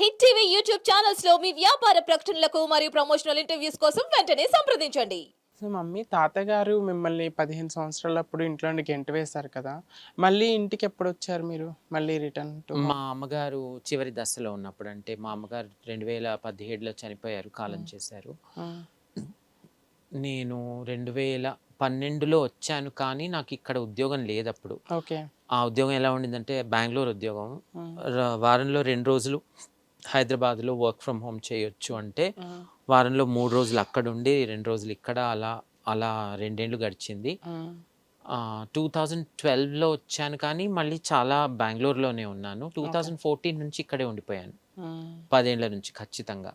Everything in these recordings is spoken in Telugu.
హిట్ టీవీ యూట్యూబ్ ఛానల్స్లో మీ వ్యాపార ప్రకటనలకు మరియు ప్రమోషనల్ ఇంటర్వ్యూస్ కోసం వెంటనే సంప్రదించండి. సో మమ్మీ తాతగారు మిమ్మల్ని పదిహేను సంవత్సరాలప్పుడు ఇంట్లో గెంట వేశారు కదా. మళ్ళీ ఇంటికి ఎప్పుడు వచ్చారు మీరు? మళ్ళీ రిటర్న్ టు మా అమ్మగారు చివరి దశలో ఉన్నప్పుడు అంటే మా అమ్మగారు రెండు వేల పదిహేడులో చనిపోయారు కాలం చేశారు. నేను రెండు వేల పన్నెండులో వచ్చాను కానీ నాకు ఇక్కడ ఉద్యోగం లేదు అప్పుడు ఓకే. ఆ ఉద్యోగం ఎలా ఉండిందంటే బెంగళూరు ఉద్యోగం. వారంలో రెండు రోజులు హైదరాబాద్లో వర్క్ ఫ్రమ్ హోమ్ చేయొచ్చు అంటే వారంలో మూడు రోజులు అక్కడ ఉండి రెండు రోజులు ఇక్కడ అలా అలా రెండేళ్ళు గడిచింది. టూ థౌజండ్ ట్వెల్వ్లో వచ్చాను కానీ మళ్ళీ చాలా బెంగళూరులోనే ఉన్నాను. టూ థౌజండ్ ఫోర్టీన్ నుంచి ఇక్కడే ఉండిపోయాను. పదేళ్ళ నుంచి ఖచ్చితంగా.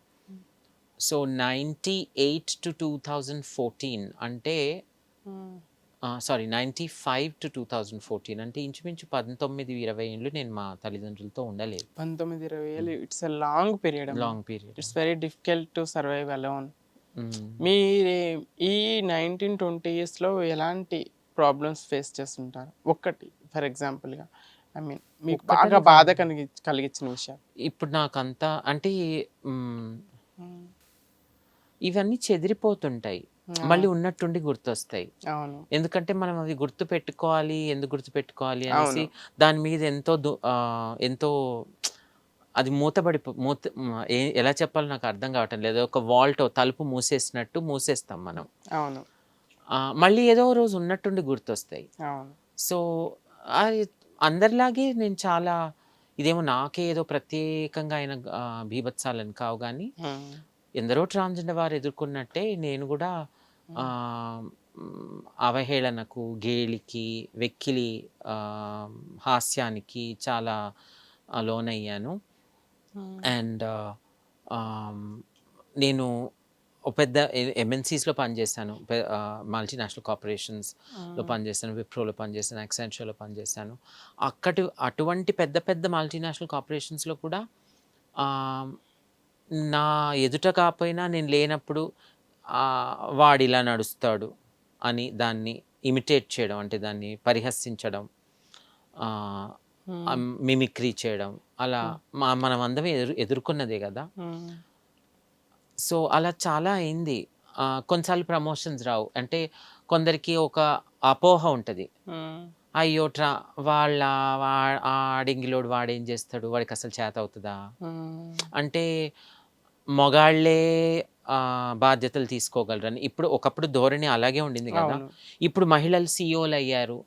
So ninety eight to two thousand fourteen అంటే sorry ninety five to two thousand fourteen అంటే ఇంచుమించు పంతొమ్మిది ఇరవై ఏళ్ళు నేను మా తల్లిదండ్రులతో ఉండలేదు. పంతొమ్మిది ఇరవై ఏళ్ళు it's a long period long period it's very difficult to survive alone మీ ఈ నైన్టీన్ ట్వంటీ ఇయర్స్లో ఎలాంటి ప్రాబ్లమ్స్ ఫేస్ చేస్తుంటారు? ఒక్కటి ఫర్ ఎగ్జాంపుల్గా ఐ మీన్ మీకు బాగా. బాధ కలిగి కలిగించిన విషయాలు. ఇప్పుడు నాకంతా అంటే మ్, ఇవన్నీ చెదిరిపోతుంటాయి. మళ్ళీ ఉన్నట్టుండి గుర్తొస్తాయి. ఎందుకంటే మనం అది గుర్తు పెట్టుకోవాలి ఎందుకు గుర్తు పెట్టుకోవాలి అనేసి. దాని మీద ఎంతో ఎంతో అది మూతబడి మూత ఎలా చెప్పాలో నాకు అర్థం కావటం లేదు. ఒక వాల్ట్ తలుపు మూసేసినట్టు మూసేస్తాం మనం. అవును. మళ్ళీ ఏదో రోజు ఉన్నట్టుండి గుర్తొస్తాయి. సో అది అందరిలాగే నేను చాలా ఇదేమో నాకే ఏదో ప్రత్యేకంగా అయిన ఆ, బీభత్సాలని కావు కానీ. ఎందరో ట్రాన్స్జెండర్ వారు ఎదుర్కొన్నట్టే నేను కూడా అవహేళనకు గేలికి వెక్కిలి హాస్యానికి చాలా లోనయ్యాను. అండ్ నేను పెద్ద ఎంఎన్సీస్లో పనిచేశాను. మల్టీనేషనల్ కార్పొరేషన్స్లో పనిచేశాను విప్రోలో పనిచేశాను యాక్సెంచర్లో పనిచేశాను. అక్కడి అటువంటి పెద్ద పెద్ద మల్టీనేషనల్ కార్పొరేషన్స్లో కూడా నా ఎదుట కాకపోయినా నేను లేనప్పుడు వాడు ఇలా నడుస్తాడు అని దాన్ని ఇమిటేట్ చేయడం అంటే దాన్ని పరిహసించడం మిమిక్రీ చేయడం అలా మా మనం అందరం ఎదురు ఎదుర్కొన్నదే కదా. Hmm. సో అలా చాలా అయింది. కొన్నిసార్లు ప్రమోషన్స్ రావు. అంటే కొందరికి ఒక అపోహ ఉంటుంది. Hmm. అయ్యో ట్రా వాళ్ళ ఆడింగిలోడు వాడేం చేస్తాడు? వాడికి అసలు చేత అవుతుందా? Hmm. అంటే మొగాళ్ళే ఆ, బాధ్యతలు తీసుకోగలరని. ఇప్పుడు ఒకప్పుడు ధోరణి అలాగే ఉండింది కదా. ఇప్పుడు మహిళలు సిఇఓలు అయ్యారు.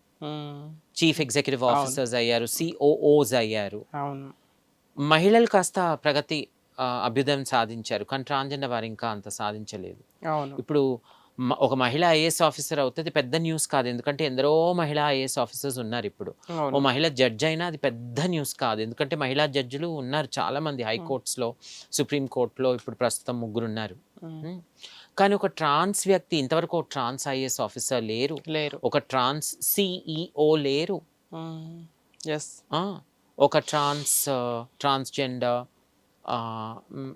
Chief executive. ఆఫీసర్స్ అయ్యారు సిఓఓస్ అయ్యారు. మహిళలు కాస్త ప్రగతి అభ్యుదయం సాధించారు. కానీ ట్రాన్స్జెండర్ వారు ఇంకా అంత సాధించలేదు. ఇప్పుడు ఒక మహిళ ఐఏఎస్ ఆఫీసర్ అవుతుంది పెద్ద న్యూస్ కాదు. ఎందుకంటే ఎందరో మహిళా ఐఏఎస్ ఆఫీసర్స్ ఉన్నారు ఇప్పుడు. ఓ మహిళ జడ్జ్ అయినా అది పెద్ద న్యూస్ కాదు. ఎందుకంటే మహిళా జడ్జిలు ఉన్నారు చాలా మంది హైకోర్ట్స్లో సుప్రీం కోర్టులో ఇప్పుడు ప్రస్తుతం ముగ్గురు ఉన్నారు. కానీ ఒక ట్రాన్స్ వ్యక్తి ఇంతవరకు ఒక ట్రాన్స్ ఐఏఎస్ ఆఫీసర్ లేరు. లేరు. ఒక ట్రాన్స్ సిఈఓ లేరు. ఒక ట్రాన్స్ ట్రాన్స్జెండర్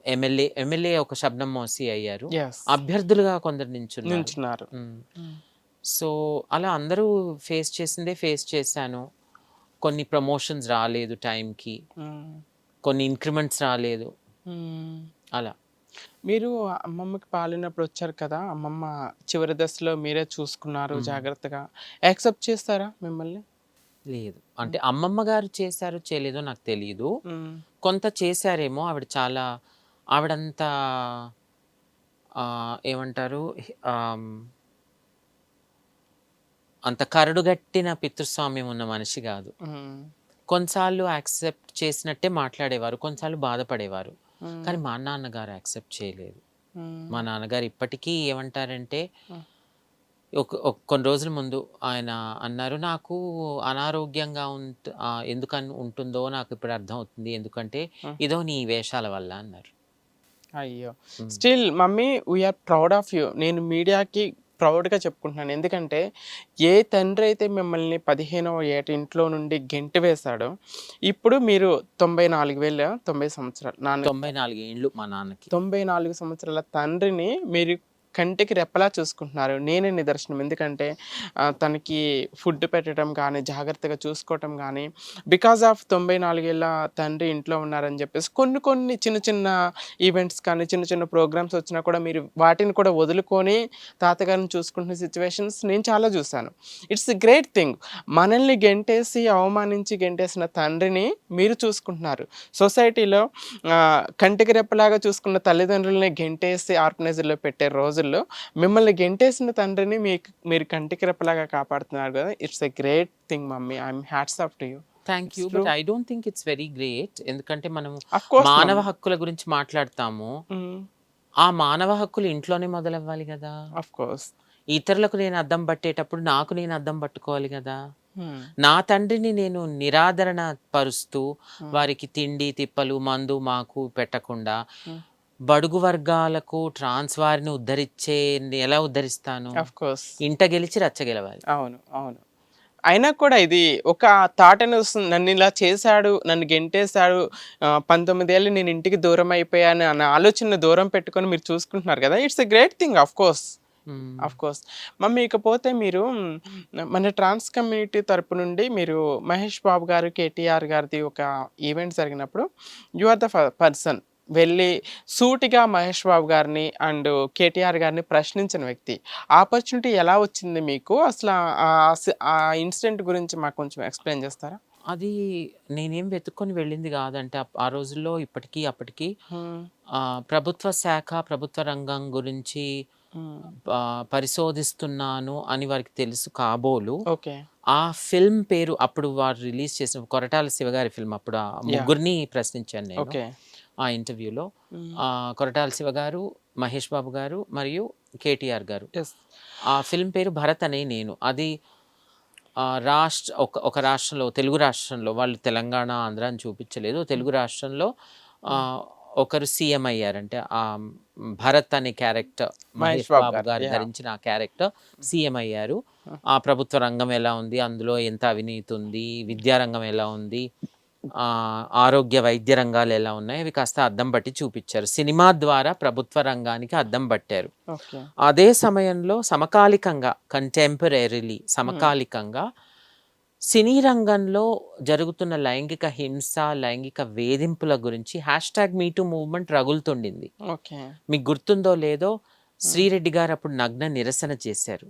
ఎమ్మెల్యే ఎమ్మెల్యే ఒక శబ్దం మోసి అయ్యారు. అభ్యర్థులుగా కొందరు నించున్నారు. సో అలా అందరూ ఫేస్ చేసిందే ఫేస్ చేశాను. కొన్ని ప్రమోషన్స్ రాలేదు టైంకి. కొన్ని ఇంక్రిమెంట్స్ రాలేదు. అలా. మీరు అమ్మమ్మకి పాలినప్పుడు వచ్చారు కదా అమ్మమ్మ చివరి దశలో మీరే చూసుకున్నారు. జాగ్రత్తగా. యాక్సెప్ట్ చేస్తారా మిమ్మల్ని? లేదు అంటే అమ్మమ్మ గారు చేశారో చేయలేదో నాకు తెలియదు. కొంత చేశారేమో ఆవిడ చాలా ఆవిడంత ఏమంటారు అంత కరడుగట్టిన పితృస్వామ్యం ఉన్న మనిషి కాదు. కొన్నిసార్లు యాక్సెప్ట్ చేసినట్టే మాట్లాడేవారు కొన్నిసార్లు బాధపడేవారు. కానీ మా నాన్నగారు యాక్సెప్ట్ చేయలేదు. మా నాన్నగారు ఇప్పటికీ ఏమంటారంటే. ఒక కొన్ని రోజుల ముందు ఆయన అన్నారు నాకు అనారోగ్యంగా ఉంట ఆ, ఎందుకు అన్- ఉంటుందో నాకు ఇప్పుడు అర్థం అవుతుంది ఎందుకంటే. ఇదో నీ వేషాల వల్ల అన్నారు. అయ్యో. Still mummy we are proud of you నేను మీడియాకి ప్రౌడ్గా చెప్పుకుంటున్నాను. ఎందుకంటే ఏ తండ్రి అయితే మిమ్మల్ని పదిహేనవ ఏట ఇంట్లో నుండి గెంటి వేశాడో ఇప్పుడు మీరు తొంభై నాలుగు వేల తొంభై సంవత్సరాలు నాన్న తొంభై నాలుగు ఏండ్లు మా నాన్నకి. తొంభై నాలుగు సంవత్సరాల తండ్రిని మీరు కంటికి రెప్పలా చూసుకుంటున్నారు. నేనే నిదర్శనం. ఎందుకంటే తనకి ఫుడ్ పెట్టడం కానీ జాగ్రత్తగా చూసుకోవటం కానీ బికాజ్ ఆఫ్ తొంభై నాలుగేళ్ళ తండ్రి ఇంట్లో ఉన్నారని చెప్పేసి కొన్ని కొన్ని చిన్న చిన్న ఈవెంట్స్ కానీ చిన్న చిన్న ప్రోగ్రామ్స్ వచ్చినా కూడా మీరు వాటిని కూడా వదులుకొని తాతగారిని చూసుకుంటున్న సిచ్యువేషన్స్ నేను చాలా చూశాను. It's great thing. మనల్ని గెంటేసి అవమానించి గెంటేసిన తండ్రిని మీరు చూసుకుంటున్నారు. సొసైటీలో కంటికి రెప్పలాగా చూసుకున్న తల్లిదండ్రులని గెంటేసి ఆర్గనైజర్లో పెట్టే రోజు రోజుల్లో మిమ్మల్ని గెంటేసిన తండ్రిని మీకు మీరు కంటికి రెప్పలాగా కాపాడుతున్నారు కదా. It's a great thing mummy. I'm hats off to you thank you but I don't think it's very great ఎందుకంటే మనం మానవ హక్కుల గురించి మాట్లాడతాము. ఆ మానవ హక్కులు ఇంట్లోనే మొదలవ్వాలి కదా. అఫ్ కోర్స్ ఇతరులకు నేను అద్దం పట్టేటప్పుడు నాకు నేను అద్దం పట్టుకోవాలి కదా. నా తండ్రిని నేను నిరాదరణ పరుస్తూ వారికి తిండి తిప్పలు మందు మాకు పెట్టకుండా Hmm. బడుగు వర్గాలకు ట్రాన్స్ వారిని ఉద్ధరించే ఎలా ఉద్ధరిస్తాను? ఇంట గెలిచి రచ్చ గెలవాలి. అవును అవును. అయినా కూడా ఇది ఒక వస్తుంది నన్ను ఇలా చేశాడు నన్ను గెంటేశాడు పంతొమ్మిదేళ్ళు నేను ఇంటికి దూరం అయిపోయాను అన్న ఆలోచన దూరం పెట్టుకొని మీరు చూసుకుంటున్నారు కదా? It's a great thing of course. Of course mummy ఇకపోతే మీరు మన ట్రాన్స్ కమ్యూనిటీ తరపు నుండి మీరు మహేష్ బాబు గారు కేటీఆర్ గారిది ఒక ఈవెంట్ జరిగినప్పుడు యు ఆర్ ద పర్సన్ వెళ్ళి సూటిగా మహేష్ బాబు గారిని అండ్ కేటీఆర్ గారిని ప్రశ్నించిన వ్యక్తి. ఆపర్చునిటీ ఎలా వచ్చింది మీకు? అసలు ఆ- ఇన్సిడెంట్ గురించి మాకు కొంచెం ఎక్స్ప్లెయిన్ చేస్తారా? అది నేనేం వెతుక్కొని వెళ్ళింది కాదంటే ఆ- రోజుల్లో ఇప్పటికీ అప్పటికి ఆ, ప్రభుత్వ శాఖ ప్రభుత్వ రంగం గురించి పరిశోధిస్తున్నాను అని వారికి తెలుసు కాబోలు. ఓకే. ఆ ఫిల్మ్ పేరు అప్పుడు వారు రిలీజ్ చేసిన కొరటాల శివగారి ఫిల్మ్ అప్పుడు ఆ ముగ్గురిని ప్రశ్నించాను నేను. ఓకే. ఆ ఇంటర్వ్యూలో. ఆ, కొరటాల శివ గారు మహేష్ బాబు గారు మరియు కేటీఆర్ గారు. ఆ ఫిల్మ్ పేరు భరత్ అనే నేను. అది ఆ, రాష్ట్ర ఒక ఒక రాష్ట్రంలో తెలుగు రాష్ట్రంలో వాళ్ళు తెలంగాణ ఆంధ్ర అని చూపించలేదు. తెలుగు రాష్ట్రంలో ఆ, ఒకరు సీఎం అయ్యారంటే ఆ భరత్ అనే క్యారెక్టర్ మహేష్ బాబు గారు. ధరించిన ఆ క్యారెక్టర్ సీఎం అయ్యారు. ఆ ప్రభుత్వ రంగం ఎలా ఉంది? అందులో ఎంత అవినీతి ఉంది? విద్యా రంగం ఎలా ఉంది? ఆరోగ్య వైద్య రంగాలు ఎలా ఉన్నాయి? అవి కాస్త అద్దం పట్టి చూపించారు. సినిమా ద్వారా ప్రభుత్వ రంగానికి అద్దం పట్టారు. అదే సమయంలో సమకాలికంగా కంటెంపరీలీ సమకాలికంగా సినీ రంగంలో జరుగుతున్న లైంగిక హింస లైంగిక వేధింపుల గురించి హ్యాష్ ట్యాగ్ మీటూ మూవ్మెంట్ రగులుతుండింది. ఓకే. మీకు గుర్తుందో లేదో శ్రీరెడ్డి గారు అప్పుడు నగ్న నిరసన చేశారు.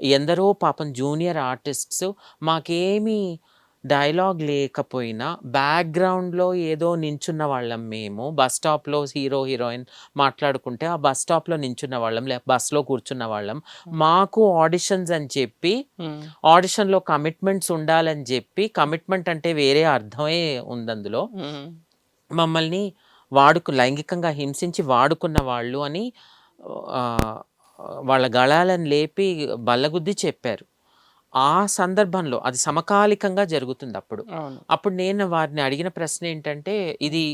ఎందరో పాపం జూనియర్ ఆర్టిస్ట్స్ మాకేమీ డైలాగ్ లేకపోయినా బ్యాక్గ్రౌండ్లో ఏదో నించున్న వాళ్ళం మేము. బస్ స్టాప్లో హీరో హీరోయిన్ మాట్లాడుకుంటే ఆ బస్ స్టాప్లో నించున్న వాళ్ళం లేక బస్లో కూర్చున్న వాళ్ళం. మాకు ఆడిషన్స్ అని చెప్పి. ఆడిషన్లో కమిట్మెంట్స్ ఉండాలని చెప్పి కమిట్మెంట్ అంటే వేరే అర్థమే ఉంది అందులో. మ్మ్. మమ్మల్ని వాడుకు లైంగికంగా హింసించి వాడుకున్న వాళ్ళు అని వాళ్ళ గళాలను లేపి బల్లగుద్ది చెప్పారు. ఆ సందర్భంలో అది సమకాలికంగా జరుగుతుంది అప్పుడు అప్పుడు నేను వారిని అడిగిన ప్రశ్న ఏంటంటే ఇది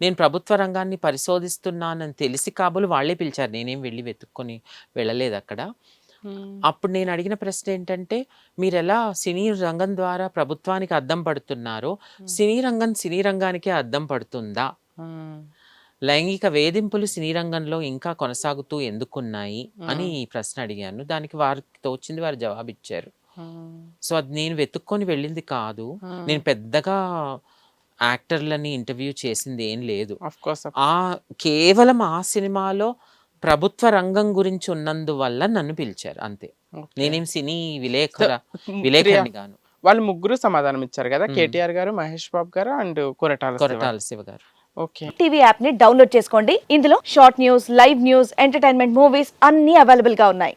నేను ప్రభుత్వ రంగాన్ని పరిశోధిస్తున్నానని తెలిసి కాబోలు వాళ్ళే పిలిచారు. నేనేం వెళ్ళి వెతుక్కొని వెళ్ళలేదు అక్కడ. అప్పుడు నేను అడిగిన ప్రశ్న ఏంటంటే మీరు ఎలా సినీ రంగం ద్వారా ప్రభుత్వానికి అద్దం పడుతున్నారో సినీ రంగం సినీ రంగానికే అద్దం పడుతుందా. లైంగిక వేధింపులు సినీ రంగంలో ఇంకా కొనసాగుతూ ఎందుకున్నాయి? అని ప్రశ్న అడిగాను. దానికి వారికి తోచింది వారు జవాబిచ్చారు. సో అది నేను వెతుక్కొని వెళ్ళింది కాదు. నేను పెద్దగా యాక్టర్లని ఇంటర్వ్యూ చేసింది ఏం లేదు. ఆఫ్ కోర్స్ ఆ కేవలం ఆ సినిమాలో ప్రభుత్వ రంగం గురించి ఉన్నందువల్ల నన్ను పిలిచారు అంతే. నేనేం సినీ విలేఖర ప్రియా, గాను. వాళ్ళు ముగ్గురు సమాధానం ఇచ్చారు కదా. కేటీఆర్ గారు మహేష్ బాబు గారు అండ్ కొరటాల. కొరటాల శివ గారు. ఓకే. టీవీ యాప్ని డౌన్లోడ్ చేసుకోండి. ఇందులో short news live news entertainment movies అన్ని అవైలబుల్గా ఉన్నాయి.